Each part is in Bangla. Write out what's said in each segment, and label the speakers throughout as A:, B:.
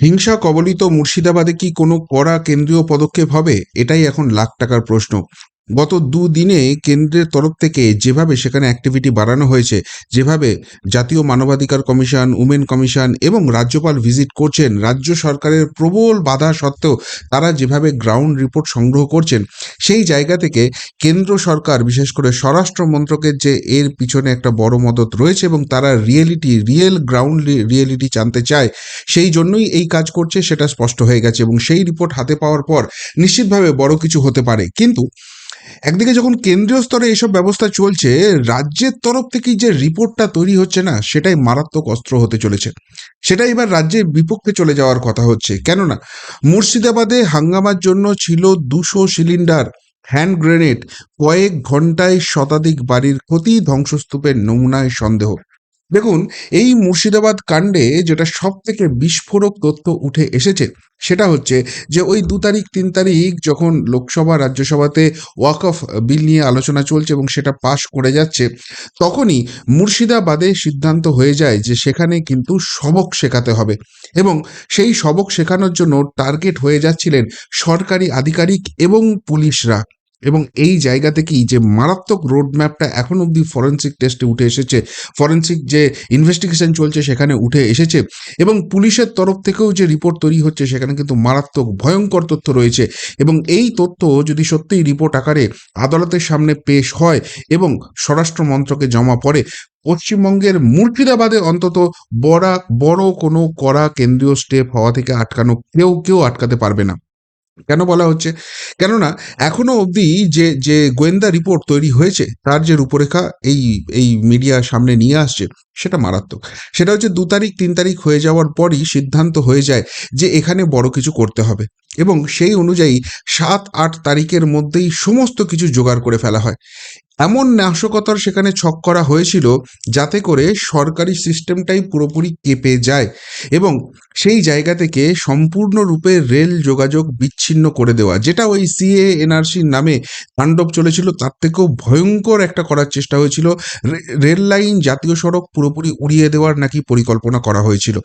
A: হিংসা কবলিত মুর্শিদাবাদে কি কোনো কড়া কেন্দ্রীয় পদক্ষেপ হবে? এটাই এখন লাখ টাকার প্রশ্ন। গত দুদিনে কেন্দ্রের তরফ থেকে যেভাবে সেখানে অ্যাক্টিভিটি বাড়ানো হয়েছে, যেভাবে জাতীয় মানবাধিকার কমিশন উমেন কমিশন এবং রাজ্যপাল ভিজিট করছেন, রাজ্য সরকারের প্রবল বাধা সত্ত্বেও তারা যেভাবে গ্রাউন্ড রিপোর্ট সংগ্রহ করছেন, সেই জায়গা থেকে কেন্দ্র সরকার, বিশেষ করে স্বরাষ্ট্র মন্ত্রকের যে এর পিছনে একটা বড় মদত রয়েছে এবং তারা রিয়েলিটি রিয়েল গ্রাউন্ড রিয়েলিটি জানতে চায়, সেই জন্যই এই কাজ করছে, সেটা স্পষ্ট হয়ে গেছে এবং সেই রিপোর্ট হাতে পাওয়ার পর নিশ্চিতভাবে বড় কিছু হতে পারে। কিন্তু একদিকে যখন কেন্দ্রীয় স্তরে এসব ব্যবস্থা চলছে, রাজ্যের তরফ থেকে যে রিপোর্টটা তৈরি হচ্ছে না, সেটাই মারাত্মক অস্ত্র হতে চলেছে। সেটা এবার রাজ্যের বিপক্ষে চলে যাওয়ার কথা হচ্ছে। কেননা, মুর্শিদাবাদে হাঙ্গামার জন্য ছিল দুশো সিলিন্ডার, হ্যান্ড গ্রেনেড, কয়েক ঘন্টায় শতাধিক বাড়ির ক্ষতি, ধ্বংসস্তূপের নমুনায় সন্দেহ। দেখুন, এই মুর্শিদাবাদ কাণ্ডে যেটা সব থেকে বিস্ফোরক তথ্য উঠে এসেছে, সেটা হচ্ছে যে ওই দু তারিখ, তিন তারিখ যখন লোকসভা, রাজ্যসভাতে ওয়াক অফ বিল নিয়ে আলোচনা চলছে এবং সেটা পাশ করে যাচ্ছে, তখনই মুর্শিদাবাদে সিদ্ধান্ত হয়ে যায় যে সেখানে কিন্তু সবক শেখাতে হবে এবং সেই সবক শেখানোর জন্য টার্গেট হয়ে যাচ্ছিলেন সরকারি আধিকারিক এবং পুলিশরা। এবং এই জায়গা থেকেই যে মারাত্মক রোড ম্যাপটা এখন অবধি ফরেন্সিক টেস্টে উঠে এসেছে, ফরেন্সিক যে ইনভেস্টিগেশন চলছে সেখানে উঠে এসেছে এবং পুলিশের তরফ থেকেও যে রিপোর্ট তৈরি হচ্ছে সেখানে কিন্তু মারাত্মক ভয়ঙ্কর তথ্য রয়েছে এবং এই তথ্য যদি সত্যিই রিপোর্ট আকারে আদালতের সামনে পেশ হয় এবং স্বরাষ্ট্র মন্ত্রকে জমা পড়ে, পশ্চিমবঙ্গের মুর্শিদাবাদে অন্তত বড় বড় কোনো কড়া কেন্দ্রীয় স্টেপ হওয়া থেকে আটকানো কেউ কেউ আটকাতে পারবে না। কেন বলা হচ্ছে? কেননা এখনও অবধি যে যে গোয়েন্দা রিপোর্ট তৈরি হয়েছে, তার যে রূপরেখা এই এই মিডিয়া সামনে নিয়ে আসছে, সেটা মারাত্মক। সেটা হচ্ছে দু তারিখ, তিন তারিখ হয়ে যাওয়ার পরই সিদ্ধান্ত হয়ে যায় যে এখানে বড় কিছু করতে হবে এবং সেই অনুযায়ী সাত, আট তারিখের মধ্যেই সমস্ত কিছু জোগাড় করে ফেলা হয়। এমন নাশকতার সেখানে ছক করা হয়েছিল যাতে করে সরকারি সিস্টেমটাই পুরোপুরি কেঁপে যায় এবং সেই জায়গা থেকে সম্পূর্ণরূপে রেল যোগাযোগ বিচ্ছিন্ন করে দেওয়া, যেটা ওই সিএ এনআরসির নামে তাণ্ডব চলেছিল, তার থেকেও ভয়ঙ্কর একটা করার চেষ্টা হয়েছিল। রেল লাইন, জাতীয় সড়ক পুরোপুরি উড়িয়ে দেওয়ার নাকি পরিকল্পনা করা হয়েছিল।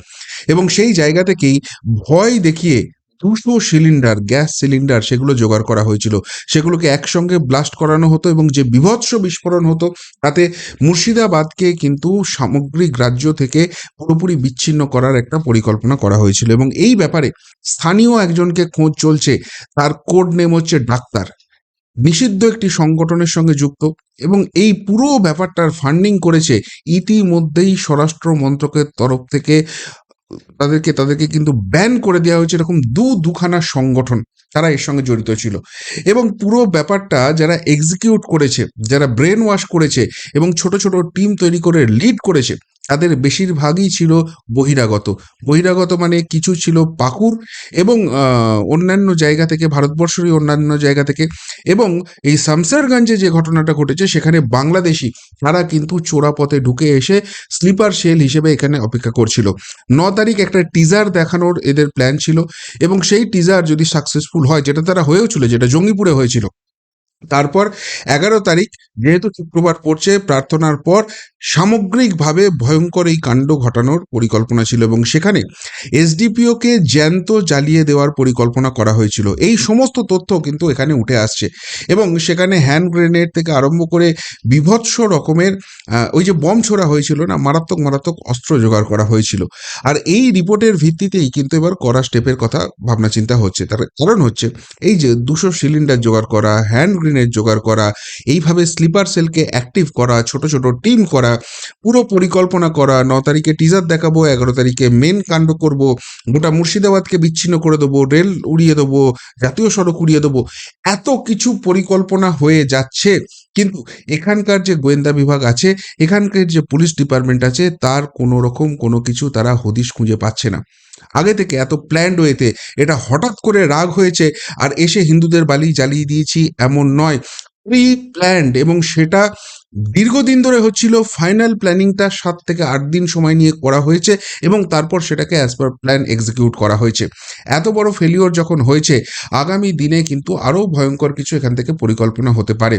A: এবং সেই জায়গা থেকেই ভয় দেখিয়ে দুশো সিলিন্ডার, গ্যাস সিলিন্ডার সেগুলো জোগাড় করা হয়েছিল। সেগুলোকে একসঙ্গে ব্লাস্ট করানো হতো এবং যে বিভৎস বিস্ফোরণ হতো, তাতে মুর্শিদাবাদকে কিন্তু সামগ্রিক রাজ্য থেকে পুরোপুরি বিচ্ছিন্ন করার একটা পরিকল্পনা করা হয়েছিল এবং এই ব্যাপারে স্থানীয় একজনকে খোঁজ চলছে। তার কোড নেম হচ্ছে ডাক্তার। নিষিদ্ধ একটি সংগঠনের সঙ্গে যুক্ত এবং এই পুরো ব্যাপারটার ফান্ডিং করেছে ইতিমধ্যেই স্বরাষ্ট্র মন্ত্রকের তরফ থেকে তাদেরকে তাদেরকে কিন্তু ব্যান করে দেওয়া হয়েছে এরকম দু, দুখানা সংগঠন তারা এর সঙ্গে জড়িত ছিল। এবং পুরো ব্যাপারটা যারা এক্সিকিউট করেছে, যারা ব্রেন ওয়াশ করেছে এবং ছোট ছোট টিম তৈরি করে লিড করেছে তাদের বেশিরভাগই ছিল বহিরাগত। বহিরাগত মানে কিছু ছিল পাকুর এবং অন্যান্য জায়গা থেকে, ভারতবর্ষেরই অন্যান্য জায়গা থেকে এবং এই শামসারগঞ্জে যে ঘটনাটা ঘটেছে, সেখানে বাংলাদেশি তারা কিন্তু চোরাপথে ঢুকে এসে স্লিপার সেল হিসেবে এখানে অপেক্ষা করছিল। ন তারিখ একটা টিজার দেখানোর এদের প্ল্যান ছিল এবং সেই টিজার যদি সাকসেসফুল হয়, যেটা তারা হয়েও ছিল, যেটা জঙ্গিপুরে হয়েছিল তারপর এগারো তারিখ, যেহেতু শুক্রবার পড়ছে, প্রার্থনার পর সামগ্রিকভাবে ভয়ঙ্কর এই কাণ্ড ঘটানোর পরিকল্পনা ছিল এবং সেখানে এসডিপিওকে জ্যান্ত জ্বালিয়ে দেওয়ার পরিকল্পনা করা হয়েছিল। এই সমস্ত তথ্য কিন্তু এখানে উঠে আসছে এবং সেখানে হ্যান্ড গ্রেনেড থেকে আরম্ভ করে বিভৎস রকমের ওই যে বম ছোড়া হয়েছিল না, মারাত্মক মারাত্মক অস্ত্র জোগাড় করা হয়েছিল। আর এই রিপোর্টের ভিত্তিতেই কিন্তু এবার করা স্টেপের কথা ভাবনা চিন্তা হচ্ছে। তার কারণ হচ্ছে, এই যে দুশো সিলিন্ডার জোগাড় করা, হ্যান্ড গ্রেনেড জোগাড় করা, এইভাবে স্লিপার সেলকে অ্যাক্টিভ করা, ছোট ছোট টিম করা, পুরো পরিকল্পনা করা, ন তারিখে টিজার দেখাবো, এগারো তারিখে মেন কাণ্ড করব, গোটা মুর্শিদাবাদকে বিচ্ছিন্ন করে দেবো রেল উড়িয়ে দেবো, জাতীয় সড়ক উড়িয়ে দেবো, এত কিছু পরিকল্পনা হয়ে যাচ্ছে। কিন্তু এখানকার যে গোয়েন্দা বিভাগ আছে, এখানকার যে পুলিশ ডিপার্টমেন্ট আছে, তার কোনো রকম কোনো কিছু তারা হদিশ খুঁজে পাচ্ছে না। আগে থেকে এত প্ল্যান্ড ওয়েতে এটা হঠাৎ করে রাগ হয়েছে আর এসে হিন্দুদের বালি জ্বালিয়ে দিয়েছি এমন নয়। প্রি প্ল্যান্ড এবং সেটা দীর্ঘদিন ধরে হচ্ছিল ফাইনাল প্ল্যানিংটা সাত থেকে আট দিন সময় নিয়ে করা হয়েছে এবং তারপর সেটাকে অ্যাজ পার প্ল্যান এক্সিকিউট করা হয়েছে। এত বড় ফেলিওর যখন হয়েছে, আগামী দিনে কিন্তু আরও ভয়ঙ্কর কিছু এখান থেকে পরিকল্পনা হতে পারে।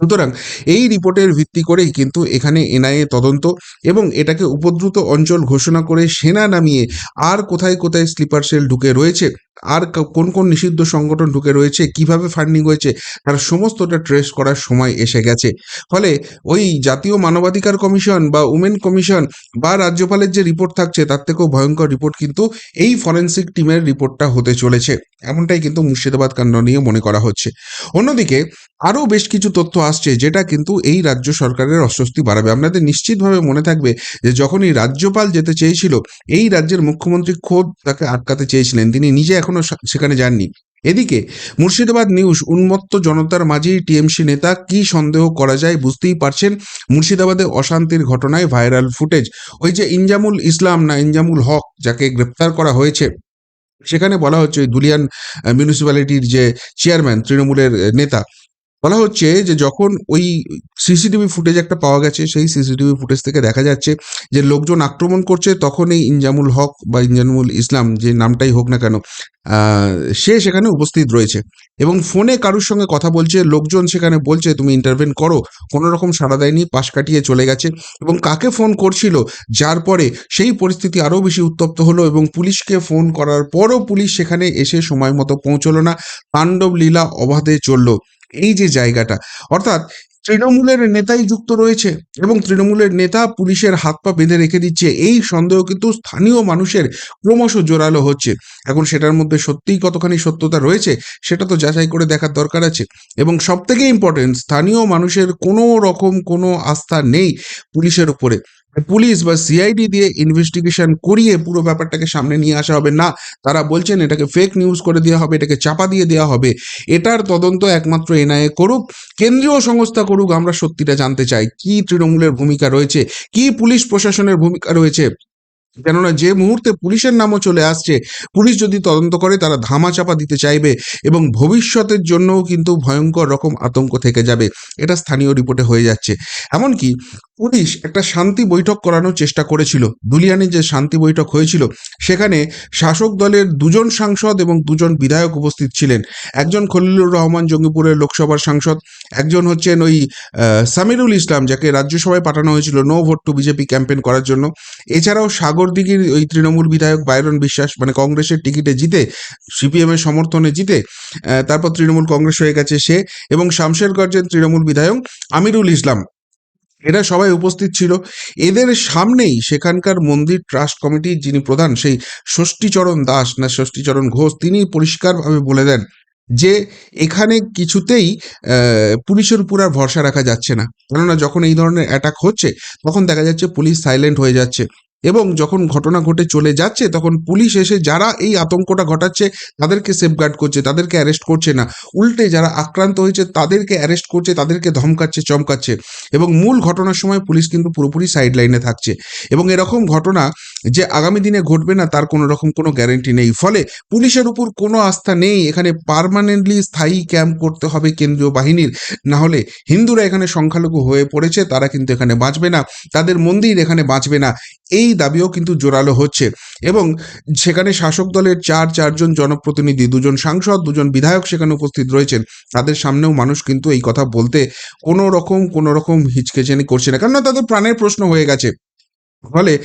A: সুতরাং এই রিপোর্টের ভিত্তি করেই কিন্তু এখানে এনআইএ তদন্ত এবং এটাকে উপদ্রুত অঞ্চল ঘোষণা করে সেনা নামিয়ে আর কোথায় কোথায় স্লিপার সেল ঢুকে রয়েছে আর কোন কোন নিষিদ্ধ সংগঠন ঢুকে রয়েছে, কীভাবে ফান্ডিং হয়েছে, তার সমস্তটা ট্রেস করার সময় এসে গেছে। ফলে ওই জাতীয় মানবাধিকার কমিশন বা উমেন কমিশন বা রাজ্যপালের যে রিপোর্ট থাকছে, তার থেকেও ভয়ঙ্কর রিপোর্ট কিন্তু এই ফরেন্সিক টিমের রিপোর্টটা হতে চলেছে। এমনটাই কিন্তু মুর্শিদাবাদ কাণ্ড নিয়ে মনে করা হচ্ছে। অন্যদিকে আরও বেশ কিছু তথ্য আসছে, যেটা কিন্তু এই রাজ্য সরকারের অস্বস্তি বাড়াবে। আপনাদের নিশ্চিতভাবে মনে থাকবে যে যখন এই রাজ্যপাল যেতে চেয়েছিল, এই রাজ্যের মুখ্যমন্ত্রী খোদ তাকে আটকাতে চেয়েছিলেন। তিনি নিজে এখনও সেখানে যাননি। এদিকে মুর্শিদাবাদ নিউজ, উন্মত্ত জনতার মাঝেই টিএমসি নেতা কি সন্দেহ করা যায় বুঝতেই পারছেন মুর্শিদাবাদে অশান্তির ঘটনায় ভাইরাল ফুটেজ। ওই যে ইনজামুল ইসলাম না ইনজামুল হক যাকে গ্রেপ্তার করা হয়েছে, সেখানে বলা হচ্ছে ওই দুলিয়ান মিউনিসিপ্যালিটির যে চেয়ারম্যান তৃণমূলের নেতা বলা হচ্ছে যে যখন ওই সিসিটিভি ফুটেজ একটা পাওয়া গেছে, সেই সিসিটিভি ফুটেজ থেকে দেখা যাচ্ছে যে লোকজন আক্রমণ করছে তখন এই ইনজামুল হক বা ইনজামুল ইসলাম যে নামটাই হোক না কেন সে সেখানে উপস্থিত রয়েছে। এবং ফোনে কারুর সঙ্গে কথা বলছে, লোকজন সেখানে বলছে, তুমি ইন্টারভেন করো। কোনো রকম সাড়া দেয়নি, পাশ কাটিয়ে চলে গেছে। এবং কাকে ফোন করছিল, যার পরে সেই পরিস্থিতি আরও বেশি উত্তপ্ত হলো এবং পুলিশকে ফোন করার পরও পুলিশ সেখানে এসে সময় মতো পৌঁছলো না। তাণ্ডব লীলা অবাধে চলল। এই যে জায়গাটা, অর্থাৎ তৃণমূলের নেতাই যুক্ত রয়েছে এবং তৃণমূলের নেতা পুলিশের হাত পা বেঁধে রেখে দিচ্ছে, এই সন্দেহ কিন্তু স্থানীয় মানুষের ক্রমশ জোরালো হচ্ছে। এখন সেটার মধ্যে সত্যিই কতখানি সত্যতা রয়েছে, সেটা তো যাচাই করে দেখার দরকার আছে। এবং সব থেকে ইম্পর্টেন্ট স্থানীয় মানুষের কোনো রকম কোনো আস্থা নেই পুলিশের উপরে। পুলিশ বা সিআইডি দিয়ে ইনভেস্টিগেশন করিয়ে পুরো ব্যাপারটাকে সামনে নিয়ে আসা হবে। না, তারা বলছেন এটাকে ফেক নিউজ করে দেওয়া হবে, এটাকে চাপা দিয়ে দেওয়া হবে। এটার তদন্ত একমাত্র এনআইএ করুক, কেন্দ্রীয় সংস্থা করুক, আমরা সত্যিটা জানতে চাই। কি তৃণমূলের ভূমিকা রয়েছে? কি পুলিশ প্রশাসনের ভূমিকা রয়েছে? কেননা যে মুহূর্তে পুলিশের নামও চলে আসছে, পুলিশ যদি তদন্ত করে, তারা ধামা চাপা দিতে চাইবে এবং ভবিষ্যতের জন্যও কিন্তু ভয়ঙ্কর রকম আতঙ্ক থেকে যাবে। এটা স্থানীয় রিপোর্টে হয়ে যাচ্ছে। এমনকি পুলিশ একটা শান্তি বৈঠক করানোর চেষ্টা করেছিল। দুলিয়ানে যে শান্তি বৈঠক হয়েছিল, সেখানে শাসক দলের দুজন সাংসদ এবং দুজন বিধায়ক উপস্থিত ছিলেন। একজন খলিলুর রহমান জঙ্গিপুরের লোকসভার সাংসদ, একজন হচ্ছেন ওই সামিরুল ইসলাম, যাকে রাজ্যসভায় পাঠানো হয়েছিল no vote to BJP campaign করার জন্য। এছাড়াও সাগরদিঘির ওই তৃণমূল বিধায়ক বাইরন বিশ্বাস মানে কংগ্রেসের টিকিটে জিতে, সিপিএমের সমর্থনে জিতে তারপর তৃণমূল কংগ্রেস হয়ে গেছে সে এবং শামশেরগঞ্জের তৃণমূল বিধায়ক আমিরুল ইসলাম। এরা সবাই উপস্থিত ছিল। এদের সামনেই সেখানকার মন্দির ট্রাস্ট কমিটির যিনি প্রধান, সেই ষষ্ঠীচরণ দাস না ষষ্ঠীচরণ ঘোষ, তিনি পরিষ্কারভাবে বলে দেন যে এখানে কিছুতেই পুলিশের উপর আর ভরসা রাখা যাচ্ছে না। কেননা যখন এই ধরনের অ্যাটাক হচ্ছে, তখন দেখা যাচ্ছে পুলিশ সাইলেন্ট হয়ে যাচ্ছে। এবং যখন ঘটনা ঘটে চলে যাচ্ছে, তখন পুলিশ এসে যারা এই আতঙ্কটা ঘটাচ্ছে, তাদেরকে সেফগার্ড করছে, তাদেরকে অ্যারেস্ট করছে না। উল্টে যারা আক্রান্ত হয়েছে, তাদেরকে অ্যারেস্ট করছে, তাদেরকে ধমকাচ্ছে, চমকাচ্ছে। এবং মূল ঘটনার সময় পুলিশ কিন্তু পুরোপুরি সাইড লাইনে থাকছে। এবং এরকম ঘটনা যে আগামী দিনে ঘটবে না, তার কোনো রকম কোনো গ্যারেন্টি নেই। ফলে পুলিশের উপর কোনো আস্থা নেই। এখানে পার্মানেন্টলি স্থায়ী ক্যাম্প করতে হবে কেন্দ্রীয় বাহিনীর। না হলে হিন্দুরা এখানে সংখ্যালঘু হয়ে পড়েছে, তারা কিন্তু এখানে বাঁচবে না। তাদের মন্দির এখানে বাঁচবে না। এই দাবিও কিন্তু জোরালো হচ্ছে এবং সেখানে শাসক দলের চার, চারজন জনপ্রতিনিধি, দুজন সাংসদ, দুজন বিধায়ক সেখানে উপস্থিত রয়েছেন। তাদের সামনেও মানুষ কিন্তু এই কথা বলতে কোনো রকম কোনো রকম হিচকেচেনি করছে না। কেননা তাদের প্রাণের প্রশ্ন হয়ে গেছে। ফলে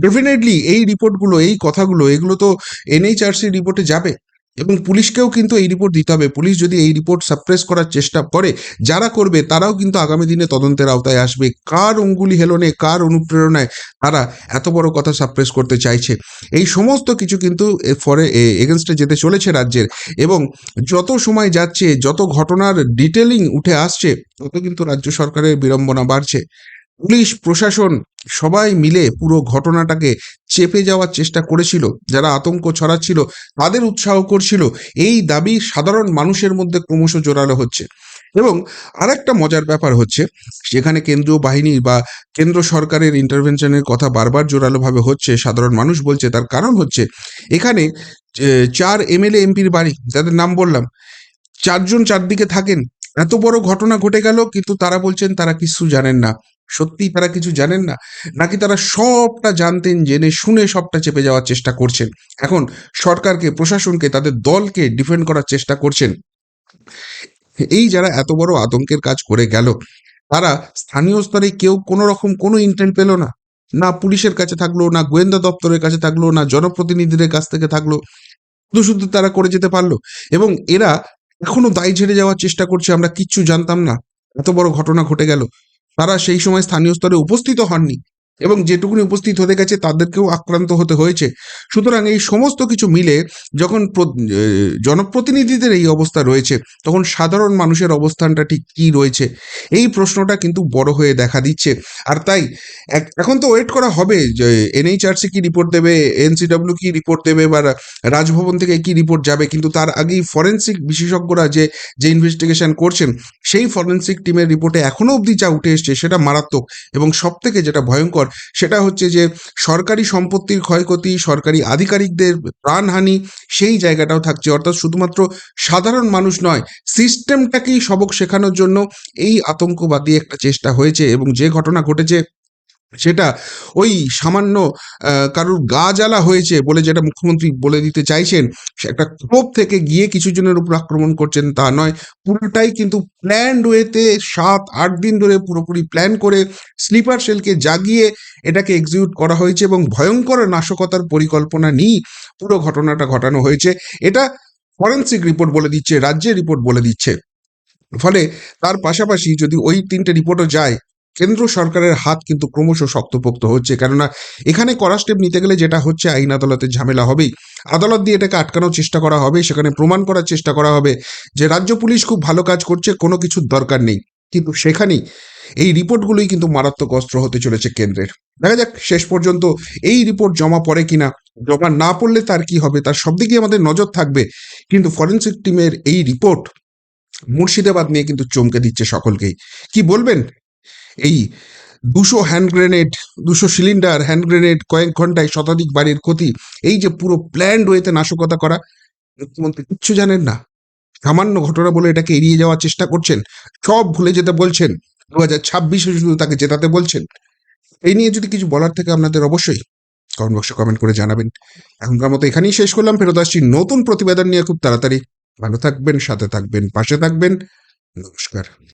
A: ডেফিনেটলি এই রিপোর্টগুলো এই কথাগুলো, এগুলো তো এনএইচআরসি রিপোর্টে যাবে। এবং পুলিশকেও কিন্তু এই রিপোর্ট দিতে হবে। পুলিশ যদি এই রিপোর্ট সাপ্রেস করার চেষ্টা করে, যারা করবে তারাও কিন্তু আগামী দিনে তদন্তের আওতায় আসবে। কার অঙ্গুলি হেলনে, কার অনুপ্রেরণায় তারা এত বড় কথা সাপ্রেস করতে চাইছে? এই সমস্ত কিছু কিন্তু ফরে এগেনস্টে যেতে চলেছে রাজ্যের এবং যত সময় যাচ্ছে, যত ঘটনার ডিটেলিং উঠে আসছে, তত কিন্তু রাজ্য সরকারের বিড়ম্বনা বাড়ছে। পুলিশ, প্রশাসন সবাই মিলে পুরো ঘটনাটাকে চেপে যাওয়ার চেষ্টা করেছিল, যারা আতঙ্ক ছড়াচ্ছিল, তাদের উৎসাহ করছিল। এই দাবি সাধারণ মানুষের মধ্যে ক্রমশ জোরালো হচ্ছে। এবং আরেকটা মজার ব্যাপার হচ্ছে, সেখানে কেন্দ্রীয় বাহিনী বা কেন্দ্র সরকারের ইন্টারভেনশনের কথা বারবার জোরালোভাবে হচ্ছে, সাধারণ মানুষ বলছে, তার কারণ হচ্ছে, এখানে চার এমএলএ এমপির বাড়ি, যাদের নাম বললাম, চারজন চারদিকে থাকেন এত বড় ঘটনা ঘটে গেল, কিন্তু তারা বলছেন তারা কিছু জানেন না। সত্যি তারা কিছু জানেন না? নাকি তারা সবটা জানতেন, জেনে শুনে সবটা চেপে যাওয়ার চেষ্টা করছেন? এখন সরকারকে, প্রশাসনকে, তাদের দলকে ডিফেন্ড করার চেষ্টা করছেন। এই যারা এত বড় আতঙ্কের কাজ করে গেল, তারা স্থানীয় স্তরে কেউ কোনো রকম কোনো ইন্টেন্ট পেল না। না পুলিশের কাছে থাকল, না গোয়েন্দা দপ্তরের কাছে থাকল, না জনপ্রতিনিধিদের কাছ থেকে থাকল। শুধু শুধু তারা করে যেতে পারল। এবং এরা এখনও দায় ঝেড়ে যাওয়ার চেষ্টা করছে, আমরা কিচ্ছু জানতাম না। এত বড় ঘটনা ঘটে গেল। তারা সেই সময় স্থানীয় স্তরে উপস্থিত হননি। এবং যেটুকুনি উপস্থিত হতে গেছে তাদেরকেও আক্রান্ত হতে হয়েছে। সুতরাং এই সমস্ত কিছু মিলে যখন জনপ্রতিনিধিদের এই অবস্থা রয়েছে, তখন সাধারণ মানুষের অবস্থানটা ঠিক কী রয়েছে? এই প্রশ্নটা কিন্তু বড় হয়ে দেখা দিচ্ছে। আর তাই এখন তো ওয়েট করা হবে যে এনএইচআরসি কি রিপোর্ট দেবে এনসিডব্লিউ কি রিপোর্ট দেবে, বা রাজভবন থেকে কি রিপোর্ট যাবে, কিন্তু তার আগেই ফরেন্সিক বিশেষজ্ঞরা যে যে ইনভেস্টিগেশন করছেন, সেই ফরেন্সিক টিমের রিপোর্টে এখনও অবধি যা উঠে এসছে সেটা মারাত্মক এবং সব থেকে যেটা ভয়ঙ্কর সেটা হচ্ছে যে সরকারি সম্পত্তির ক্ষয়ক্ষতি, সরকারি আধিকারিকদের প্রাণহানি, সেই জায়গাটাও থাকছে। অর্থাৎ শুধুমাত্র সাধারণ মানুষ নয় সিস্টেমটাকেই সবক শেখানোর জন্য এই আতঙ্কবাদী একটা চেষ্টা হয়েছে এবং যে ঘটনা ঘটেছে সেটা ওই সামান্য কারুর গা জ্বালা হয়েছে বলে যেটা মুখ্যমন্ত্রী বলে দিতে চাইছেন একটা ক্ষোভ থেকে গিয়ে কিছু জনের উপর আক্রমণ করছেন তা নয়। পুরোটাই কিন্তু প্ল্যান্ড ওয়েতে সাত, আট দিন ধরে পুরোপুরি প্ল্যান করে স্লিপার সেলকে জাগিয়ে এটাকে এক্সিকিউট করা হয়েছে এবং ভয়ঙ্কর নাশকতার পরিকল্পনা নিয়েই পুরো ঘটনাটা ঘটানো হয়েছে। এটা ফরেন্সিক রিপোর্ট বলে দিচ্ছে, রাজ্যের রিপোর্ট বলে দিচ্ছে। ফলে তার পাশাপাশি যদি ওই তিনটে রিপোর্টও যায় কেন্দ্র সরকারের হাত কিন্তু ক্রমশ শক্তপোক্ত হচ্ছে। কেননা, এখানে কড়া স্টেপ নিতে গেলে যেটা হচ্ছে, আইন আদালতের ঝামেলা হবেই। আদালত দিয়ে এটাকে আটকানোর চেষ্টা করা হবে, সেখানে প্রমাণ করার চেষ্টা করা হবে যে রাজ্য পুলিশ খুব ভালো কাজ করছে, কোনো কিছুর দরকার নেই। কিন্তু সেখানেই এই রিপোর্টগুলোই কিন্তু মারাত্মক অস্ত্র হতে চলেছে কেন্দ্রের। দেখা যাক শেষ পর্যন্ত এই রিপোর্ট জমা পড়ে কিনা, জমা না পড়লে তার কি হবে, তার সব দিকে আমাদের নজর থাকবে। কিন্তু ফরেন্সিক টিমের এই রিপোর্ট মুর্শিদাবাদ নিয়ে কিন্তু চমকে দিচ্ছে সকলকেই। কি বলবেন? এই দুশো হ্যান্ড গ্রেনেড দুশো সিলিন্ডার হ্যান্ড গ্রেনেড কয়েক ঘন্টায় শতাধিক বাড়ির ক্ষতি। এই যে পুরো প্ল্যান্ড ওয়েতে নাশকতা করা, মুখ্যমন্ত্রী কিচ্ছু জানেন না। সামান্য ঘটনা বলে এটাকে এড়িয়ে যাওয়ার চেষ্টা করছেন। সব ভুলে যেতে বলছেন। দু হাজার ছাব্বিশে শুধু তাকে জেতাতে বলছেন। এই নিয়ে যদি কিছু বলার থেকে আপনাদের অবশ্যই কমেন্ট বক্সে কমেন্ট করে জানাবেন। এখনকার মতো এখানেই শেষ করলাম। ফেরত আসছি নতুন প্রতিবেদন নিয়ে খুব তাড়াতাড়ি। ভালো থাকবেন, সাথে থাকবেন, পাশে থাকবেন। নমস্কার।